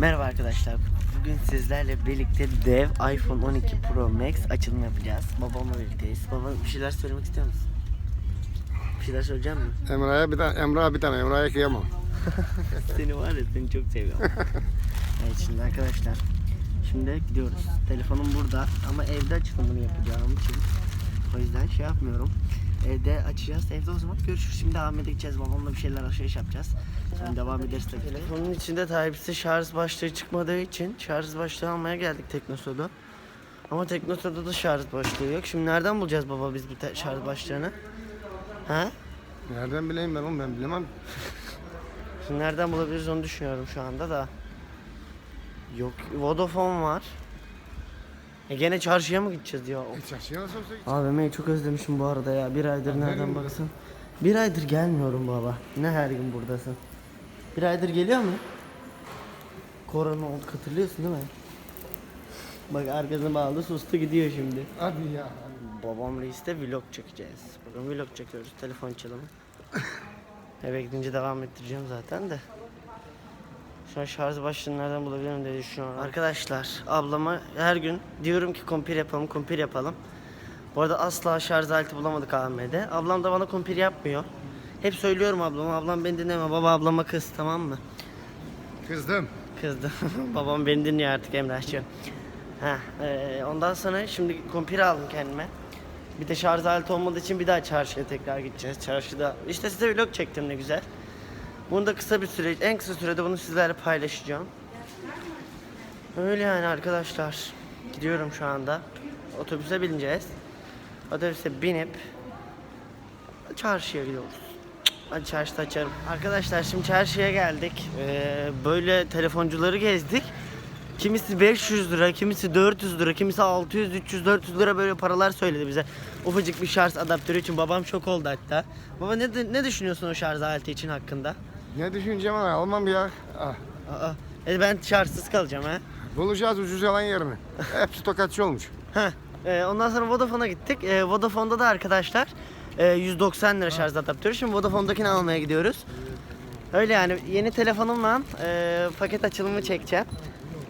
Merhaba arkadaşlar. Bugün sizlerle birlikte dev iPhone 12 Pro Max açılımı yapacağız. Babamla birlikteyiz. Baba bir şeyler söylemek istiyor musun? Bir şeyler söyleyecek misin? Emrah'a bir tane, Emrah'a bir tane, Emrah'a kıyamam. seni var ya seni çok seviyorum. evet şimdi arkadaşlar. Şimdi gidiyoruz. Telefonum burada ama evde açılımını yapacağım için. O yüzden şey yapmıyorum. Evde açacağız. Evde o zaman görüşürüz. Şimdi Ahmet'e gideceğiz. Babamla bir şeyler alışveriş yapacağız. Şimdi devam ederiz tabii. Telefonun içinde Type-C şarj başlığı çıkmadığı için şarj başlığı almaya geldik Teknosa'da. Ama Teknosa'da da şarj başlığı yok. Şimdi nereden bulacağız baba biz bu te- şarj başlığını? Ha? Nereden bileyim ben oğlum ben bilemem. Şimdi nereden bulabiliriz onu düşünüyorum şu anda da. Yok Vodafone var. E gene çarşıya mı gideceğiz ya? Hiç aşağıya nasıl olsa git. AVM'yi çok özlemişim bu arada ya. Bir aydır nereden de. baksan. Bir aydır gelmiyorum baba. Ne her gün buradasın. Bir aydır geliyor mu? Korona oldu hatırlıyorsun değil mi? Bak arkasına bağlı sustu gidiyor şimdi. Hadi ya. Babam reiste vlog çekeceğiz. Bugün vlog çekiyoruz. Telefon çalımı. Eve gidince devam ettireceğim zaten de. Şu an şarj başlığını nereden bulabilirim diye düşünüyorum. Arkadaşlar ablama her gün diyorum ki kompir yapalım kompir yapalım. Bu arada asla şarj aleti bulamadık AVM'de. Ablam da bana kompir yapmıyor. Hep söylüyorum ablama. Ablam beni dinleme. Baba ablama kız tamam mı? Kızdım. Kızdı. Babam beni dinliyor artık Emrahçı. Ha, e, ondan sonra şimdi kompir aldım kendime. Bir de şarj aleti olmadığı için bir daha çarşıya tekrar gideceğiz. Çarşıda işte size vlog çektim ne güzel. Bunu da kısa bir süre, en kısa sürede bunu sizlerle paylaşacağım. Öyle yani arkadaşlar. Gidiyorum şu anda. Otobüse bineceğiz. Otobüse binip çarşıya gidiyoruz. Hadi çarşıda açarım. Arkadaşlar şimdi çarşıya geldik. Ee, böyle telefoncuları gezdik. Kimisi 500 lira, kimisi 400 lira, kimisi 600, 300, 400 lira böyle paralar söyledi bize. Ufacık bir şarj adaptörü için babam şok oldu hatta. Baba ne, ne düşünüyorsun o şarj aleti için hakkında? Ne düşüneceğim ama almam ya. Ah. Aa, e ben şarjsız kalacağım ha. Bulacağız ucuz yalan yerini. Hepsi tokatçı olmuş. Heh. Ee, ondan sonra Vodafone'a gittik. Ee, Vodafone'da da arkadaşlar e, 190 lira şarj adaptörü. Şimdi Vodafone'dakini almaya gidiyoruz. Öyle yani yeni telefonumla e, paket açılımı çekeceğim.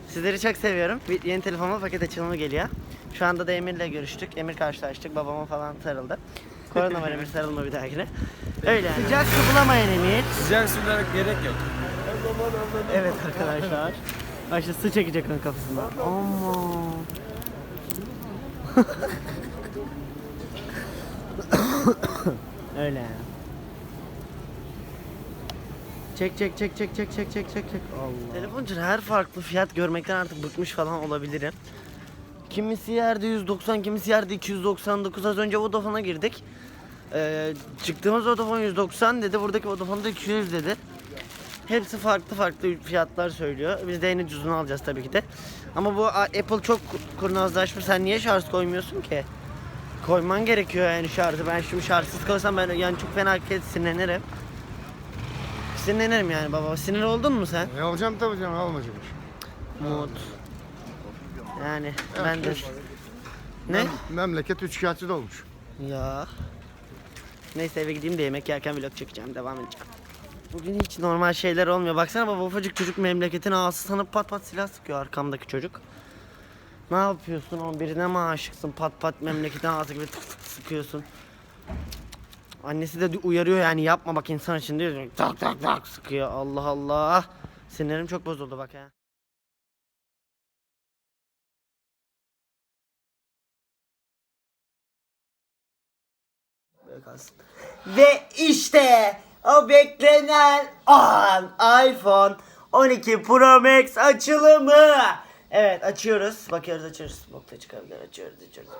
Sizleri çok seviyorum. Bir yeni telefonuma paket açılımı geliyor. Şu anda da Emir'le görüştük. Emir karşılaştık. Babama falan sarıldı. Korona var Emir sarılma bir dahakine. Öyle yani. Sıcak su bulamayan Emir. Sıcak sulara gerek yok. Evet arkadaşlar. İşte su çekecek onun kafasından. Ama. Öyle. Çek çek çek çek çek çek çek çek çek. Allah. Telefoncu her farklı fiyat görmekten artık bıkmış falan olabilirim. Kimisi yerde 190, kimisi yerde 299. Az önce Vodafone'a girdik. Ee, çıktığımız Vodafone 190 dedi. Buradaki Vodafone'da 200 dedi. Hepsi farklı farklı fiyatlar söylüyor. Biz de en ucuzunu alacağız tabii ki de. Ama bu Apple çok kurnazlaşmış. Sen niye şarj koymuyorsun ki? Koyman gerekiyor yani şarjı. Ben şimdi şarjsız kalırsam ben yani çok fena sinirlenirim. Sinirlenirim yani baba. Sinir oldun mu sen? Ne alacağım tabii canım almayacağım. Umut. Yani ben de... Ne? Mem- memleket üçkağıtçı da olmuş. Ya. Neyse eve gideyim de yemek yerken vlog çekeceğim. Devam edeceğim. Bugün hiç normal şeyler olmuyor. Baksana baba ufacık çocuk memleketin ağası sanıp pat pat silah sıkıyor arkamdaki çocuk. Ne yapıyorsun oğlum birine mi aşıksın pat pat memleketin ağası gibi tık tık sıkıyorsun. Annesi de uyarıyor yani yapma bak insan için diyor. Tak tak tak sıkıyor Allah Allah. Sinirim çok bozuldu bak ha. Böyle kalsın. Ve işte o beklenen an iPhone 12 Pro Max açılımı. Evet açıyoruz. Bakıyoruz açıyoruz. Nokta çıkabilir. Açıyoruz açıyoruz.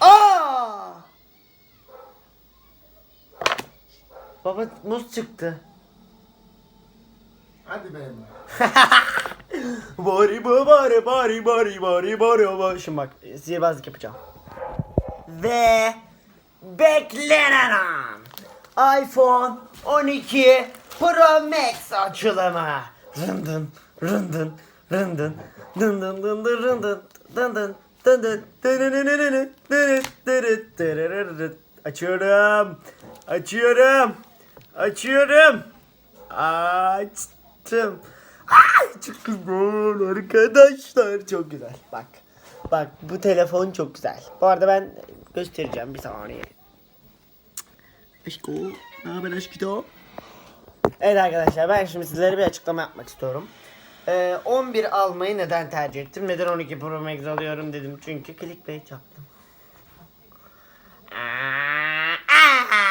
Aa! Aa! Baba muz çıktı. Hadi be. Bari bari bari bari bari bari bari. Şimdi bak sihirbazlık yapacağım ve beklenen an. iPhone 12 Pro Max açılımı. Rındın, rındın, rındın, rındın, rındın, rındın, rındın, rındın, Açıyorum. Açıyorum. Açıyorum. Açtım. Ay, çıkın arkadaşlar. Çok güzel. Bak. Bak bu telefon çok güzel. Bu arada ben göstereceğim bir saniye. Aşko. Ne haber aşkito? Evet arkadaşlar ben şimdi sizlere bir açıklama yapmak istiyorum. Ee, 11 almayı neden tercih ettim? Neden 12 Pro Max alıyorum dedim. Çünkü clickbait yaptım. Aa, aa,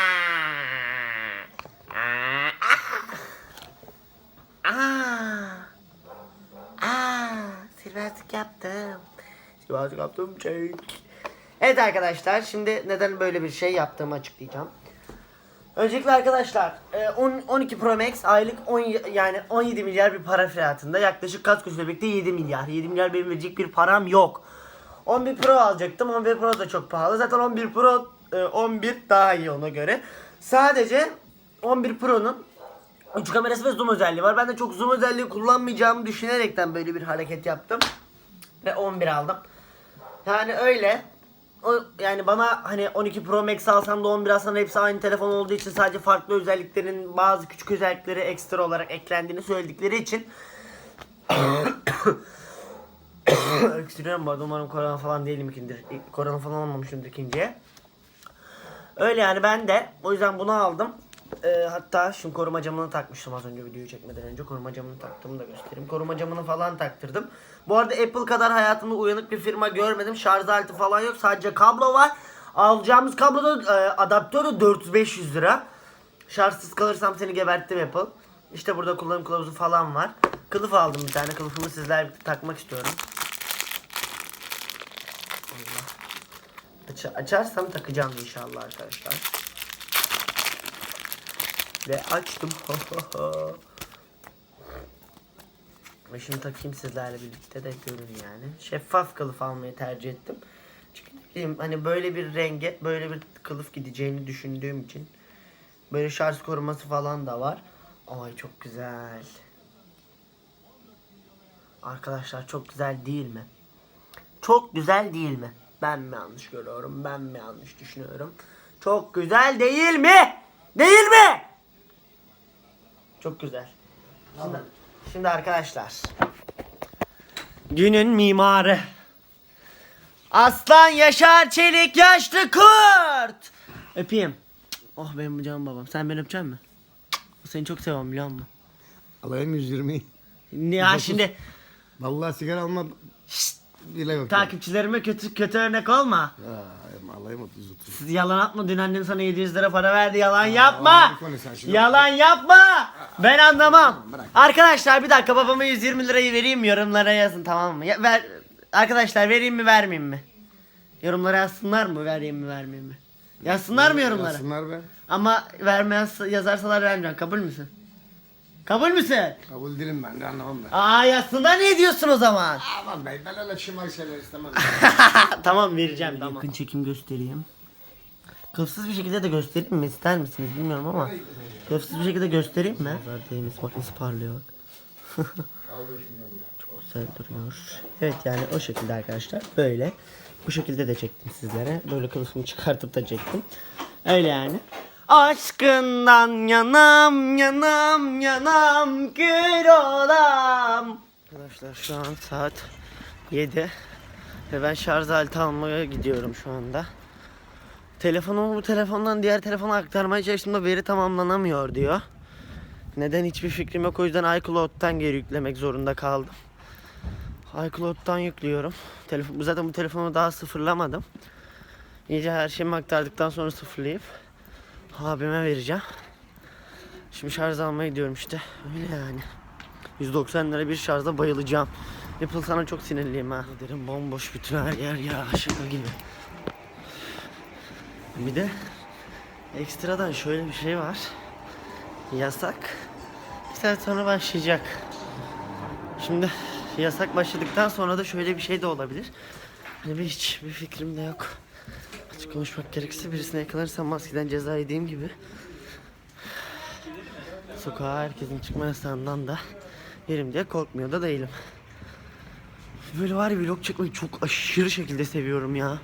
Sihirbazlık yaptım çek. Evet arkadaşlar şimdi neden böyle bir şey yaptığımı açıklayacağım. Öncelikle arkadaşlar e, 10, 12 Pro Max aylık 10 yani 17 milyar bir para fiyatında yaklaşık kaç kuruş birlikte 7 milyar. 7 milyar benim verecek bir param yok. 11 Pro alacaktım. 11 Pro da çok pahalı. Zaten 11 Pro e, 11 daha iyi ona göre. Sadece 11 Pro'nun Üç kamerası ve zoom özelliği var. Ben de çok zoom özelliği kullanmayacağımı düşünerekten böyle bir hareket yaptım. Ve 11 aldım. Yani öyle. O, yani bana hani 12 Pro Max alsam da 11 alsam da hepsi aynı telefon olduğu için sadece farklı özelliklerin bazı küçük özellikleri ekstra olarak eklendiğini söyledikleri için Öksürüyorum bu arada umarım korona falan değilim ikindir. Korona falan olmamışımdır ikinciye. Öyle yani ben de o yüzden bunu aldım. Ee, hatta şu koruma camını takmıştım az önce videoyu çekmeden önce koruma camını taktığımı da göstereyim. Koruma camını falan taktırdım. Bu arada Apple kadar hayatımda uyanık bir firma görmedim. Şarj aleti falan yok. Sadece kablo var. Alacağımız kablo da e, adaptörü 400-500 lira. Şarjsız kalırsam seni geberttim Apple. İşte burada kullanım kılavuzu falan var. Kılıf aldım bir tane. Kılıfımı birlikte takmak istiyorum. Allah. Aç açarsam takacağım inşallah arkadaşlar. Ve açtım. Ve şimdi takayım sizlerle birlikte de görün yani. Şeffaf kılıf almayı tercih ettim. Çünkü bileyim hani böyle bir renge böyle bir kılıf gideceğini düşündüğüm için. Böyle şarj koruması falan da var. Ay çok güzel. Arkadaşlar çok güzel değil mi? Çok güzel değil mi? Ben mi yanlış görüyorum? Ben mi yanlış düşünüyorum? Çok güzel değil mi? Değil mi? Çok güzel. Şimdi, şimdi arkadaşlar. Günün mimarı. Aslan Yaşar Çelik yaşlı kurt. Öpeyim. Oh benim canım babam. Sen beni öpecek misin? Seni çok seviyorum biliyor musun? Alayım 120'yi. Ya şimdi Vallahi sigara alma bile yok. takipçilerime kötü kötü örnek olma. Ya, alayım 30 30. Siz yalan atma dün annen sana 700 lira para verdi yalan yapma. onu konuş sen şimdi. Yalan yapma. Ben anlamam. bırak. Arkadaşlar bir dakika babama 120 lirayı vereyim mi yorumlara yazın tamam mı? Ya, ver, arkadaşlar vereyim mi vermeyeyim mi? Yorumlara yazsınlar mı vereyim mi vermeyeyim mi? Yazsınlar mı yorumlara? Yazsınlar be. Ama vermeyen yazarsalar vermeyeceğim kabul müsün? Kabul müsün? Kabul değilim ben de anlamam ben. Aa yazsınlar ne diyorsun o zaman? Aman bey ben öyle şımarık şeyler istemem. tamam vereceğim tamam. Yakın çekim göstereyim. Kılıfsız bir şekilde de göstereyim mi ister misiniz bilmiyorum ama Kılıfsız bir şekilde göstereyim mi? Nazardayımız bak nasıl parlıyor bak. Çok güzel duruyor. Evet yani o şekilde arkadaşlar böyle. Bu şekilde de çektim sizlere. Böyle kılıfımı çıkartıp da çektim. Öyle yani. Aşkından yanam yanam yanam gül olam. Arkadaşlar şu an saat 7 ve ben şarj aleti almaya gidiyorum şu anda. Telefonumu bu telefondan diğer telefona aktarmaya çalıştığımda veri tamamlanamıyor diyor. Neden hiçbir fikrim yok o yüzden iCloud'dan geri yüklemek zorunda kaldım. iCloud'dan yüklüyorum. Telefon, zaten bu telefonu daha sıfırlamadım. İyice her şeyimi aktardıktan sonra sıfırlayıp abime vereceğim. Şimdi şarj almaya gidiyorum işte. Öyle yani. 190 lira bir şarjda bayılacağım. Apple sana çok sinirliyim ha. Derim bomboş bütün her yer ya şaka gibi. Bir de ekstradan şöyle bir şey var. Yasak. Bir saat sonra başlayacak. Şimdi yasak başladıktan sonra da şöyle bir şey de olabilir. Hani hiç bir fikrim de yok. Konuşmak gerekirse birisine yakalanırsam maskeden ceza yediğim gibi. Sokağa herkesin çıkma yasağından da yerim diye korkmuyor da değilim. Böyle var ya vlog çekmeyi çok aşırı şekilde seviyorum ya.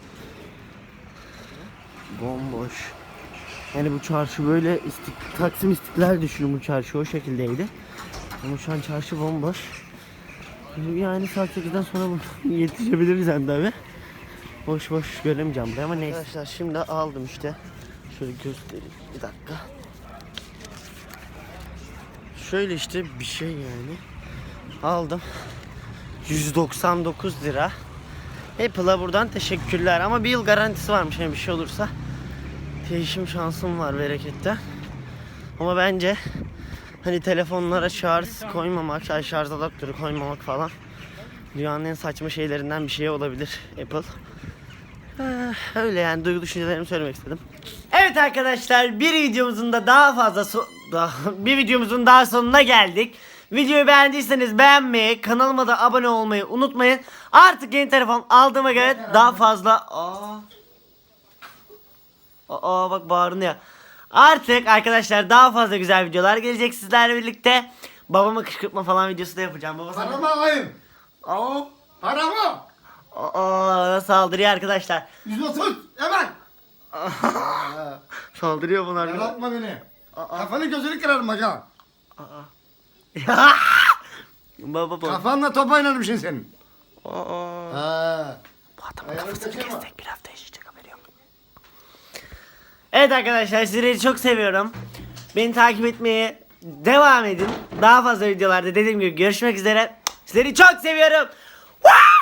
Bomboş. Yani bu çarşı böyle istik, Taksim İstiklal düşünün bu çarşı o şekildeydi. Ama şu an çarşı bomboş. Yani saat 8'den sonra yetişebiliriz hem tabi. Boş boş göremeyeceğim burayı ama neyse. Arkadaşlar şimdi aldım işte. Şöyle göstereyim bir dakika. Şöyle işte bir şey yani. Aldım. 199 lira. Apple'a buradan teşekkürler ama bir yıl garantisi varmış yani bir şey olursa. Değişim şansım var berekette. Ama bence hani telefonlara şarj koymamak, şarj adaptörü koymamak falan dünyanın en saçma şeylerinden bir şey olabilir Apple. Eh, Öyle yani duygu düşüncelerimi söylemek istedim. Evet arkadaşlar bir videomuzun da daha fazla so- bir videomuzun daha sonuna geldik. Videoyu beğendiyseniz beğenmeyi, kanalıma da abone olmayı unutmayın. Artık yeni telefon aldığıma göre daha fazla Aa. Aa bak bağırıyor. Artık arkadaşlar daha fazla güzel videolar gelecek sizlerle birlikte. Babama kışkırtma falan videosu da yapacağım. Baba sana... Paramı alayım. Aa, Paramı. Aa, saldırıyor arkadaşlar. 130 hemen. Saldırıyor bunlar. Yaratma beni. Kafanı gözünü kırarım bak ha. baba baba. Kafanla top oynarım şimdi senin. Aa. Ha. Bu adamın Ayağını kafasını kaçırma. kessek bir hafta yaşayacak haberi yok. Evet arkadaşlar sizleri çok seviyorum. Beni takip etmeye devam edin. Daha fazla videolarda dediğim gibi görüşmek üzere. Sizleri çok seviyorum. Wow!